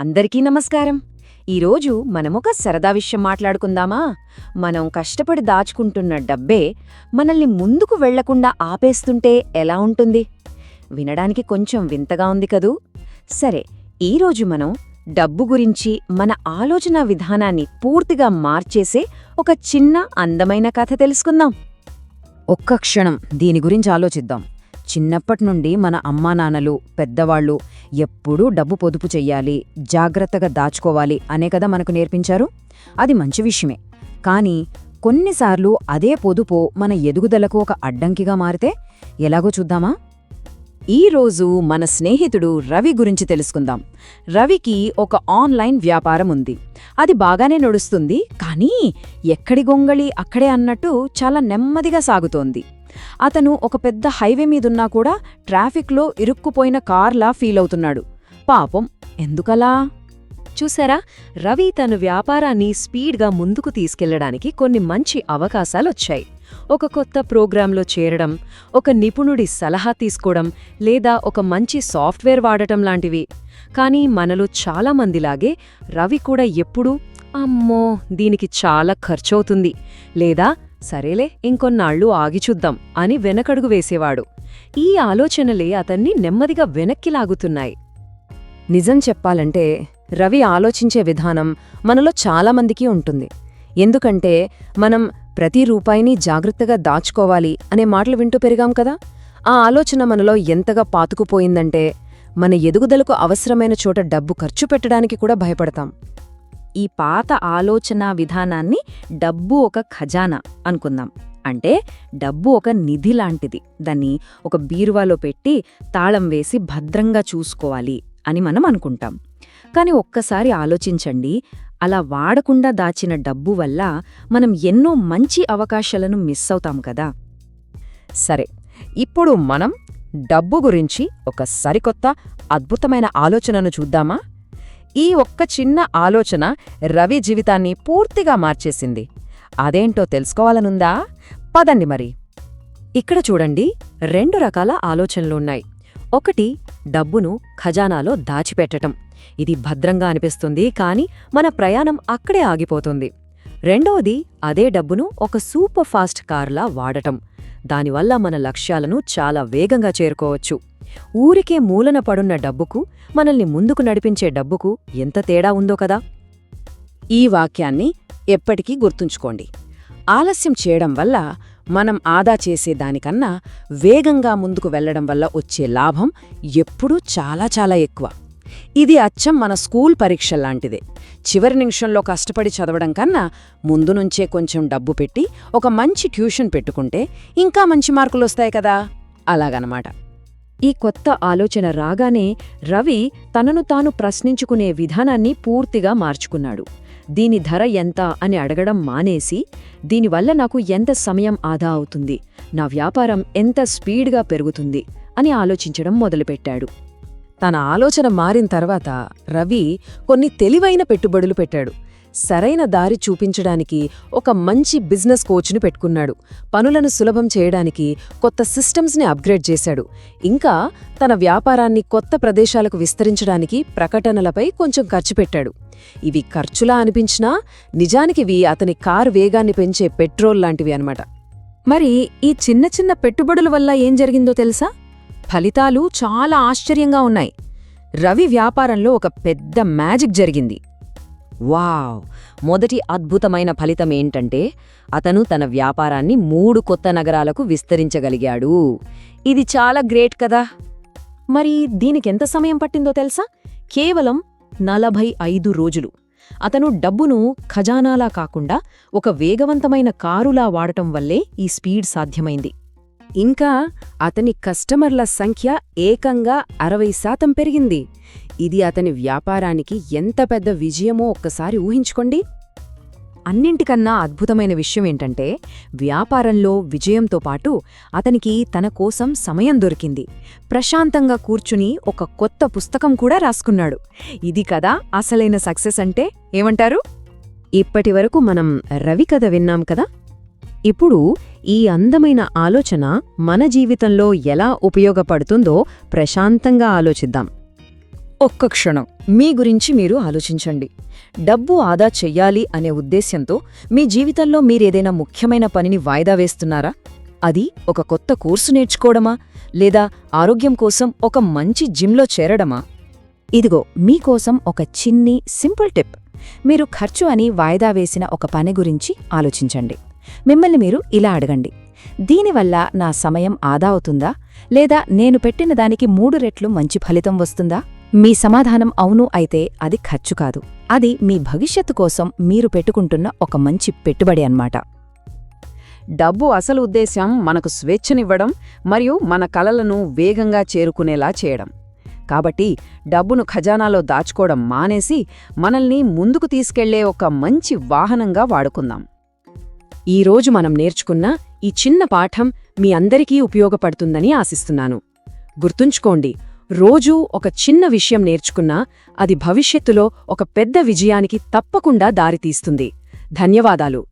అందరికీ నమస్కారం. ఈరోజు మనమొక సరదా విషయం మాట్లాడుకుందామా? మనం కష్టపడి దాచుకుంటున్న డబ్బే మనల్ని ముందుకు వెళ్ళకుండా ఆపేస్తుంటే ఎలా ఉంటుంది? వినడానికి కొంచెం వింతగా ఉంది కదూ? సరే ఈరోజు మనం డబ్బు గురించి మన ఆలోచన విధానాన్ని పూర్తిగా మార్చేసే ఒక చిన్న అందమైన కథ తెలుసుకుందాం. ఒక్క క్షణం దీని గురించి ఆలోచిద్దాం. చిన్నప్పటి నుండి మన అమ్మా నాన్నలు పెద్దవాళ్ళు ఎప్పుడూ డబ్బు పొదుపు చెయ్యాలి జాగ్రత్తగా దాచుకోవాలి అనే కదా మనకు నేర్పించారు. అది మంచి విషయమే. కానీ కొన్నిసార్లు అదే పొదుపు మన ఎదుగుదలకు ఒక అడ్డంకిగా మారితే ఎలాగో చూద్దామా? ఈరోజు మన స్నేహితుడు రవి గురించి తెలుసుకుందాం. రవికి ఒక ఆన్లైన్ వ్యాపారం ఉంది. అది బాగానే నడుస్తుంది కానీ ఎక్కడి గొంగళి అక్కడే అన్నట్టు చాలా నెమ్మదిగా సాగుతోంది. అతను ఒక పెద్ద హైవే మీదున్నా కూడా ట్రాఫిక్లో ఇరుక్కుపోయిన కార్లా ఫీలవుతున్నాడు పాపం ఎందుకలా? చూసారా? రవి తన వ్యాపారాన్ని స్పీడ్గా ముందుకు తీసుకెళ్ళడానికి కొన్ని మంచి అవకాశాలొచ్చాయి. ఒక కొత్త ప్రోగ్రాంలో చేరడం ఒక నిపుణుడి సలహా తీసుకోవడం లేదా ఒక మంచి సాఫ్ట్వేర్ వాడటం లాంటివి. కానీ మనలో చాలామందిలాగే రవి కూడా ఎప్పుడూ అమ్మో దీనికి చాలా ఖర్చవుతుంది లేదా సరేలే ఇంకొన్నాళ్ళు ఆగి చూద్దాం అని వెనకడుగు వేసేవాడు. ఈ ఆలోచనలే అతన్ని నెమ్మదిగా వెనక్కి లాగుతున్నాయి. నిజం చెప్పాలంటే రవి ఆలోచించే విధానం మనలో చాలామందికి ఉంటుంది. ఎందుకంటే మనం ప్రతి రూపాయిని జాగ్రత్తగా దాచుకోవాలి అనే మాటలు వింటూ పెరిగాం కదా? ఆ ఆలోచన మనలో ఎంతగా పాతుకుపోయిందంటే మన ఎదుగుదలకు అవసరమైన చోట డబ్బు ఖర్చు పెట్టడానికి కూడా భయపడతాం. ఈ పాత ఆలోచన విధానాన్ని డబ్బు ఒక ఖజానా అనుకుందాం. అంటే డబ్బు ఒక నిధి లాంటిది. దాన్ని ఒక బీరువాలో పెట్టి తాళం వేసి భద్రంగా చూసుకోవాలి అని మనం అనుకుంటాం. కాని ఒక్కసారి ఆలోచించండి అలా వాడకుండా దాచిన డబ్బు వల్ల మనం ఎన్నో మంచి అవకాశాలను మిస్ అవుతాం కదా. సరే ఇప్పుడు మనం డబ్బు గురించి ఒక సరికొత్త అద్భుతమైన ఆలోచనను చూద్దామా? ఈ ఒక్క చిన్న ఆలోచన రవి జీవితాన్ని పూర్తిగా మార్చేసింది. అదేంటో తెలుసుకోవాలనుందా? పదండి మరి. ఇక్కడ చూడండి రెండు రకాల ఆలోచనలున్నాయి. ఒకటి డబ్బును ఖజానాలో దాచిపెట్టటం. ఇది భద్రంగా అనిపిస్తుంది కాని మన ప్రయాణం అక్కడే ఆగిపోతుంది. రెండవది అదే డబ్బును ఒక సూపర్ ఫాస్ట్ కార్లా వాడటం. దానివల్ల మన లక్ష్యాలను చాలా వేగంగా చేరుకోవచ్చు. ఊరికే మూలన పడున్న డబ్బుకు మనల్ని ముందుకు నడిపించే డబ్బుకు ఎంత తేడా ఉందో కదా? ఈ వాక్యాన్ని ఎప్పటికీ గుర్తుంచుకోండి. ఆలస్యం చేయడం వల్ల మనం ఆదా చేసే దానికన్నా వేగంగా ముందుకు వెళ్ళడం వల్ల వచ్చే లాభం ఎప్పుడూ చాలా చాలా ఎక్కువ. ఇది అచ్చం మన స్కూల్ పరీక్షల్లాంటిదే చివరి నిమిషంలో కష్టపడి చదవడం కన్నా ముందు నుంచే కొంచెం డబ్బు పెట్టి ఒక మంచి ట్యూషన్ పెట్టుకుంటే ఇంకా మంచి మార్కులొస్తాయి కదా? అలాగనమాట. ఈ కొత్త ఆలోచన రాగానే రవి తనను తాను ప్రశ్నించుకునే విధానాన్ని పూర్తిగా మార్చుకున్నాడు. దీని ధర ఎంత? అని అడగడం మానేసి దీనివల్ల నాకు ఎంత సమయం ఆదా అవుతుంది? నా వ్యాపారం ఎంత స్పీడ్గా పెరుగుతుంది? అని ఆలోచించడం మొదలుపెట్టాడు. తన ఆలోచన మారిన తర్వాత రవి కొన్ని తెలివైన పెట్టుబడులు పెట్టాడు. సరైన దారి చూపించడానికి ఒక మంచి బిజినెస్ కోచ్ను పెట్టుకున్నాడు. పనులను సులభం చేయడానికి కొత్త సిస్టమ్స్ని అప్గ్రేడ్ చేశాడు. ఇంకా తన వ్యాపారాన్ని కొత్త ప్రదేశాలకు విస్తరించడానికి ప్రకటనలపై కొంచెం ఖర్చు పెట్టాడు. ఇవి ఖర్చులా అనిపించినా నిజానికివి అతని కారు వేగాన్ని పెంచే పెట్రోల్ లాంటివి అనమాట మరి ఈ చిన్న చిన్న పెట్టుబడుల వల్ల ఏం జరిగిందో తెలుసా? ఫలితాలు చాలా ఆశ్చర్యంగా ఉన్నాయి. రవి వ్యాపారంలో ఒక పెద్ద మ్యాజిక్ జరిగింది. వావ్. మొదటి అద్భుతమైన ఫలితం ఏంటంటే అతను తన వ్యాపారాన్ని మూడు కొత్త నగరాలకు విస్తరించగలిగాడు. ఇది చాలా గ్రేట్ కదా! మరి దీనికెంత సమయం పట్టిందో తెలుసా? కేవలం నలభై ఐదు రోజులు. అతను డబ్బును ఖజానాలా కాకుండా ఒక వేగవంతమైన కారులా వాడటం వల్లే ఈ స్పీడ్ సాధ్యమైంది. ఇంకా అతని కస్టమర్ల సంఖ్య ఏకంగా అరవై శాతం పెరిగింది. ఇది అతని వ్యాపారానికి ఎంత పెద్ద విజయమో ఒక్కసారి ఊహించుకోండి. అన్నింటికన్నా అద్భుతమైన విషయం ఏంటంటే వ్యాపారంలో విజయంతో పాటు అతనికి తన కోసం సమయం దొరికింది. ప్రశాంతంగా కూర్చుని ఒక కొత్త పుస్తకం కూడా రాసుకున్నాడు. ఇది కదా అసలైన సక్సెస్ అంటే ఏమంటారు? ఇప్పటివరకు మనం రవి కథ విన్నాం కదా? ఇప్పుడు ఈ అందమైన ఆలోచన మన జీవితంలో ఎలా ఉపయోగపడుతుందో ప్రశాంతంగా ఆలోచిద్దాం. ఒక్క క్షణం. మీ గురించి మీరు ఆలోచించండి. డబ్బు ఆదా చెయ్యాలి అనే ఉద్దేశ్యంతో మీ జీవితంలో మీరేదైనా ముఖ్యమైన పనిని వాయిదా వేస్తున్నారా? అది ఒక కొత్త కోర్సు నేర్చుకోవడమా? లేదా ఆరోగ్యం కోసం ఒక మంచి జిమ్లో చేరడమా? ఇదిగో మీకోసం ఒక చిన్ని సింపుల్ టిప్. మీరు ఖర్చు అని వాయిదా వేసిన ఒక పని గురించి ఆలోచించండి. మిమ్మల్ని మీరు ఇలా అడగండి. దీనివల్ల నా సమయం ఆదా అవుతుందా? లేదా నేను పెట్టిన దానికి మూడు రెట్లు మంచి ఫలితం వస్తుందా? మీ సమాధానం అవును అయితే అది ఖర్చు కాదు. అది మీ భవిష్యత్తు కోసం మీరు పెట్టుకుంటున్న ఒక మంచి పెట్టుబడి అన్నమాట. డబ్బు అసలు ఉద్దేశ్యం మనకు స్వేచ్ఛనివ్వడం మరియు మన కలలను వేగంగా చేరుకునేలా చేయడం. కాబట్టి డబ్బును ఖజానాలో దాచుకోవడం మానేసి మనల్ని ముందుకు తీసుకెళ్ళే ఒక మంచి వాహనంగా వాడుకుందాం. ఈరోజు మనం నేర్చుకున్న ఈ చిన్న పాఠం మీ అందరికీ ఉపయోగపడుతుందని ఆశిస్తున్నాను. గుర్తుంచుకోండి రోజూ ఒక చిన్న విషయం నేర్చుకున్నా అది భవిష్యత్తులో ఒక పెద్ద విజయానికి తప్పకుండా దారితీస్తుంది. ధన్యవాదాలు.